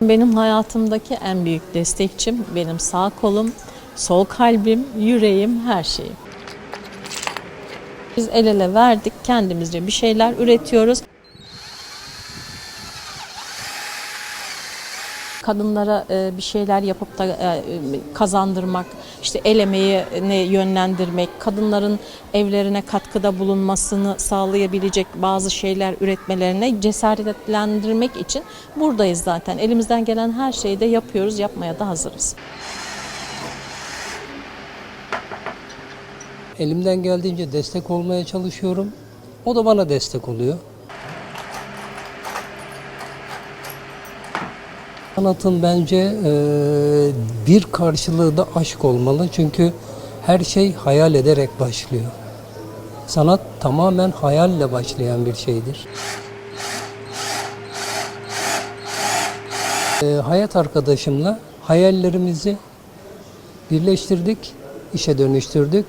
Benim hayatımdaki en büyük destekçim benim sağ kolum, sol kalbim, yüreğim, her şeyim. Biz el ele verdik, kendimizce bir şeyler üretiyoruz. Kadınlara e, bir şeyler yapıp da e, kazandırmak, işte el emeğine yönlendirmek, kadınların evlerine katkıda bulunmasını sağlayabilecek bazı şeyler üretmelerine cesaretlendirmek için buradayız zaten. Elimizden gelen her şeyi de yapıyoruz, yapmaya da hazırız. Elimden geldiğince destek olmaya çalışıyorum. O da bana destek oluyor. Sanatın bence eee, bir karşılığı da aşk olmalı. Çünkü her şey hayal ederek başlıyor. Sanat tamamen hayalle başlayan bir şeydir. Eee, hayat arkadaşımla hayallerimizi birleştirdik, işe dönüştürdük